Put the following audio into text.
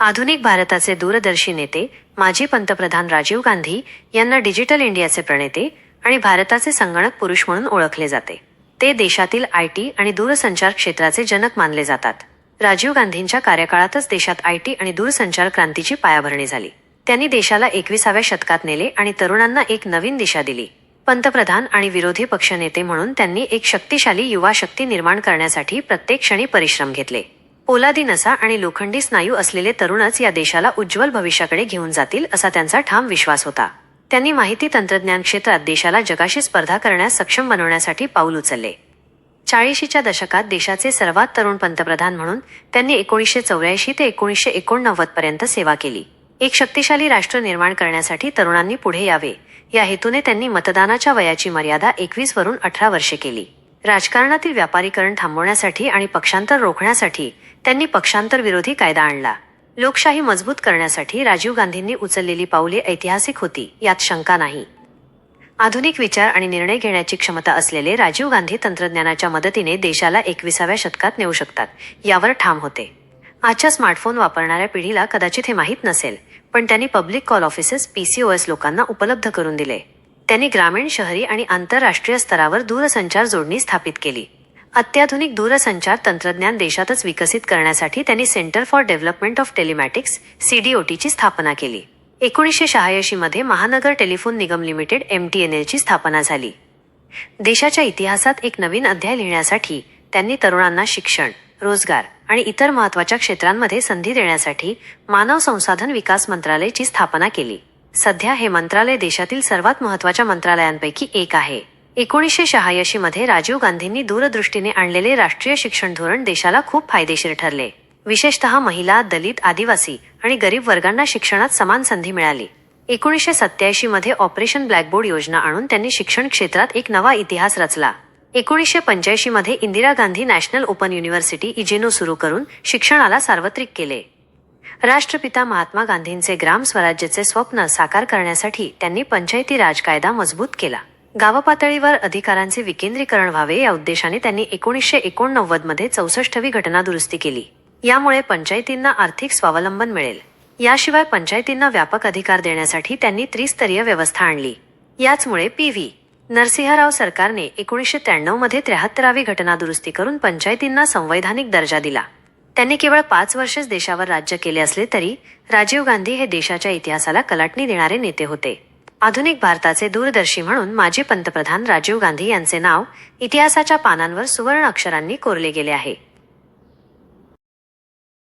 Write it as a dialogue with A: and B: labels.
A: आधुनिक भारताचे दूरदर्शी नेते माजी पंतप्रधान राजीव गांधी यांना डिजिटल इंडियाचे प्रणेते आणि भारताचे संगणक पुरुष म्हणून ओळखले जाते. ते देशातील आय टी आणि दूरसंचार क्षेत्राचे जनक मानले जातात. राजीव गांधींच्या कार्यकाळातच देशात आय टी आणि दूरसंचार क्रांतीची पायाभरणी झाली. त्यांनी देशाला एकविसाव्या शतकात नेले आणि तरुणांना एक नवीन दिशा दिली. पंतप्रधान आणि विरोधी पक्षनेते म्हणून त्यांनी एक शक्तिशाली युवा शक्ती निर्माण करण्यासाठी प्रत्येक क्षणी परिश्रम घेतले. पोलादी नसा आणि लोखंडी स्नायू असलेले तरुणच या देशाला उज्ज्वल भविष्याकडे घेऊन जातील असा त्यांचा ठाम विश्वास होता. त्यांनी माहिती तंत्रज्ञान क्षेत्रात देशाला जगाशी स्पर्धा करण्यास सक्षम बनवण्यासाठी पाऊल उचलले. चाळीशीच्या दशकात देशाचे सर्वात तरुण पंतप्रधान म्हणून त्यांनी एकोणीसशे चौऱ्याऐंशी ते एकोणीसशे एकोणनव्वद पर्यंत सेवा केली. एक शक्तिशाली राष्ट्र निर्माण करण्यासाठी तरुणांनी पुढे यावे. या हेतूने त्यांनी मतदानाच्या वयाची मर्यादा एकवीस वरून अठरा वर्षे केली. राजकारणातील व्यापारीकरण थांबवण्यासाठी आणि पक्षांतर रोखण्यासाठी त्यांनी पक्षांतर विरोधी कायदा आणला. लोकशाही मजबूत करण्यासाठी राजीव गांधींनी उचललेली पावले ऐतिहासिक होती यात शंका नाही. आधुनिक विचार आणि निर्णय घेण्याची क्षमता असलेले राजीव गांधी तंत्रज्ञानाच्या मदतीने देशाला एकविसाव्या शतकात नेऊ शकतात यावर ठाम होते. आजच्या स्मार्टफोन वापरणाऱ्या पिढीला कदाचित हे माहीत नसेल पण त्यांनी पब्लिक कॉल ऑफिसेस पीसीओएस लोकांना उपलब्ध करून दिले. त्यांनी ग्रामीण शहरी आणि आंतरराष्ट्रीय स्तरावर दूरसंचार जोडणी स्थापित केली. अत्याधुनिक दूरसंचार तंत्रज्ञान देशातच विकसित करण्यासाठी त्यांनी centre for development of telematics सीडीओटीची स्थापना केली. एकोणीसशे शहाऐंशीमध्ये Mahanagar telephone Nigam limited M T N एलची स्थापना झाली. देशाच्या इतिहासात एक नवीन अध्याय लिहिण्यासाठी त्यांनी तरुणांना शिक्षण रोजगार आणि इतर महत्त्वाच्या क्षेत्रांमध्ये संधी देण्यासाठी मानव संसाधन विकास मंत्रालयाची स्थापना केली. सध्या हे मंत्रालय देशातील सर्वात महत्त्वाच्या मंत्रालयांपैकी एक आहे. एकोणीसशे शहाऐंशी मध्ये राजीव गांधींनी दूरदृष्टीने आणलेले राष्ट्रीय शिक्षण धोरण देशाला खूप फायदेशीर ठरले. विशेषतः महिला दलित आदिवासी आणि गरीब वर्गांना शिक्षणात समान संधी मिळाली. एकोणीसशे सत्याऐंशी मध्ये ऑपरेशन ब्लॅकबोर्ड योजना आणून त्यांनी शिक्षण क्षेत्रात एक नवा इतिहास रचला. एकोणीसशे पंच्याऐंशी मध्ये Indira Gandhi national open university इजेनो सुरू करून शिक्षणाला सार्वत्रिक केले. राष्ट्रपिता महात्मा गांधींचे ग्राम स्वराज्याचे स्वप्न साकार करण्यासाठी त्यांनी पंचायती राज कायदा मजबूत केला. गावपातळीवर अधिकारांचे विकेंद्रीकरण व्हावे या उद्देशाने त्यांनी एकोणीसशे एकोणनव्वदमध्ये चौसष्टवी घटना दुरुस्ती केली. यामुळे पंचायतींना आर्थिक स्वावलंबन मिळेल. याशिवाय पंचायतींना व्यापक अधिकार देण्यासाठी त्यांनी त्रिस्तरीय व्यवस्था आणली. याचमुळे पी व्ही. नरसिंहराव सरकारने एकोणीसशे त्र्याण्णवमध्ये त्र्याहत्तरावी घटना दुरुस्ती करून पंचायतींना संवैधानिक दर्जा दिला. त्यांनी केवळ पाच वर्षच देशावर राज्य केले असले तरी राजीव गांधी हे देशाच्या इतिहासाला कलाटणी देणारे नेते होते. आधुनिक भारताचे दूरदर्शी म्हणून माजी पंतप्रधान राजीव गांधी यांचे नाव इतिहासाच्या पानांवर सुवर्ण अक्षरांनी कोरले गेले आहे.